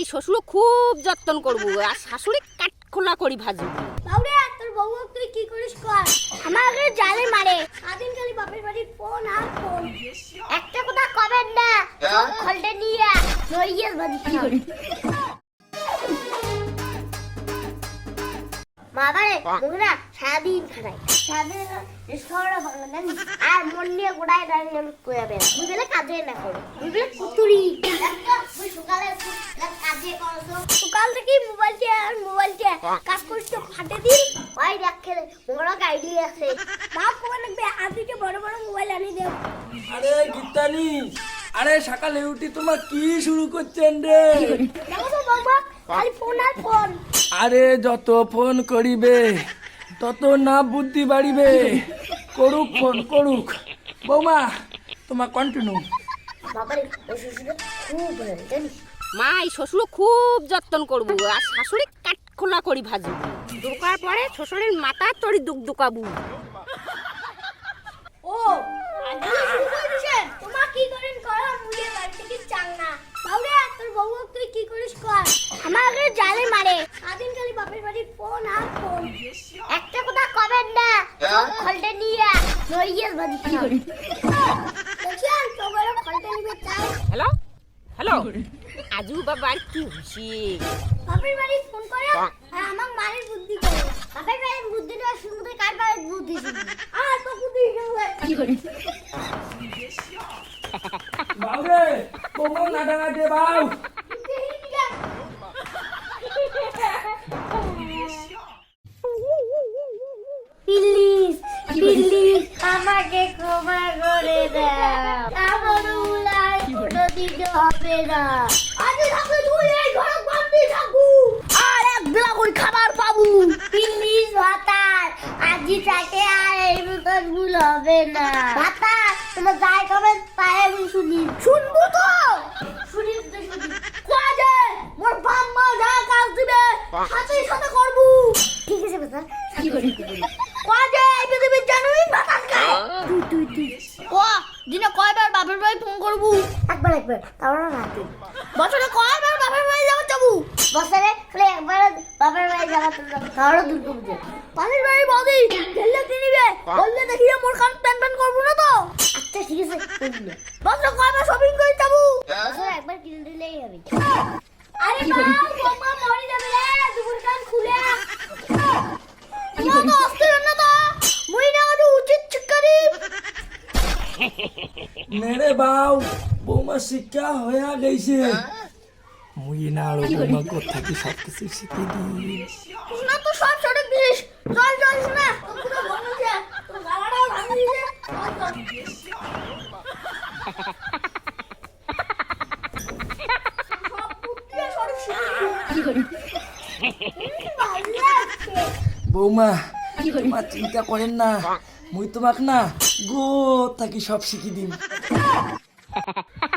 এই শ্বশুর খুব যত্ন করব আর শাশুড়ি কাঠখোলা করি ভাজু। বাবুরে তোর বউ তুই কি করিস কর। আমার আগে জালে মারে। সাদিন খালি বাপের বাড়ির ফোন আর ফোন একটা কথা কবেন না সব খলটে নিয়ে নড়িয়ে ভাজি খাও বাবারে মুখরা সারাদিন খারাই সারাদিন আর মন নিয়ে গোড়ায় দাঁড়িয়ে বুঝলে? কাজে না করো। বুঝলে? কুতুরি একটা সকালে সকাল থেকে মোবাইলটা আর মোবাইলটা কাজ করতে ফাটে দিন। ওই দেখে বড় গাইডি আছে বাপ কোন লাগবে আর বড় বড় মোবাইল আনি দেব আরে গীতানি আরে সকালে উঠি তোমার কি শুরু করছেন রে? খালি ফোন আর ফোন আরে যত ফোন করিবে তত না বুদ্ধি বাড়িবে। করুক ফোন করুক। বৌমা তোমার কন্টিনিউ বাবারে ওই খুব ভালো জানিস? মা এই শ্বশুর খুব যত্ন করব। আর শাশুড়ি কাঠখোলা করি ভাজু। দোকার পরে শ্বশুরের মাথা তরি দুক দুকাবু ও আজকে শুরু করে দিছেন তোমার কি করেন? করো মুয়ে বাড়ি থেকে চাং না। বাবুরে তোর বউ তুই কি করিস কর। আমার জালে মারে। সাদিন খালি বাপের বাড়ির ফোন আর ফোন। একটা কথা কবেন না খলটে নিয়ে নড়িয়ে ভাজি আজু বাবার কি হয়েছে বাপের বাড়ি ফোন করে আর আমার মায়ের বুদ্ধি করে। বাপের বাড়ির বুদ্ধি না শুনতে কার বাড়ির বুদ্ধি আর তো বুদ্ধি কি করে? বাবরে বৌমা না ডাঙা দে বাউ প্লিজ প্লিজ আমাকে ক্ষমা করে দাও আমার উলাই কোনো দিন হবে না আজ থাকলে তুই এই ঘরে বন্দি থাকব। আর এক বেলা করে খাবার পাবো। প্লিজ ভাতার। আজি থাকে আর এই মতন ভুল হবে না। ভাতার তোমার যাই কবে তাই আমি শুনি। শুনব তো? শুনি তো শুনি। কাজে মোর বাপ মা যা কাজ দিবে সাথে সাথে করব। ঠিক আছে ভাতার। কি করি কাজে এই পৃথিবীর জানুই ভাতার খায় তুই তুই তুই। ও দিনে কয়বার বাপের বাড়ি ফোন করব? একবার একবার তারপরে রাতে বছরে কয়বার বাপের বাড়ি যাব যাব বছরে খালি একবার বাপের বাড়ি যাব তাহলে দুর্গা পুজো। পাশের বাড়ি বৌদি খেললে কিনিবে বললে দেখিয়ে মোর কান প্যান প্যান করব না তো। আচ্ছা ঠিক আছে বছরে কয়বার শপিং করে যাব বছরে একবার কিনে দিলেই হবে। আরে বাবা মরে যাবে রে দুপুর কান খুলে। তোমার তো আসতে না তো। মুই না উচিত চিকারি মেরে বাউ। বৌমা শিক্ষা হয়ে গেছে। মুই না আরও বৌমা কোথা কি সব কিছু শিখে দিই শোনা তো সব সঠিক দিস চল চল শোনা। বৌমা তোমার চিন্তা করেন না। মুই তোমাক না গো থাকি সব শিখি দিন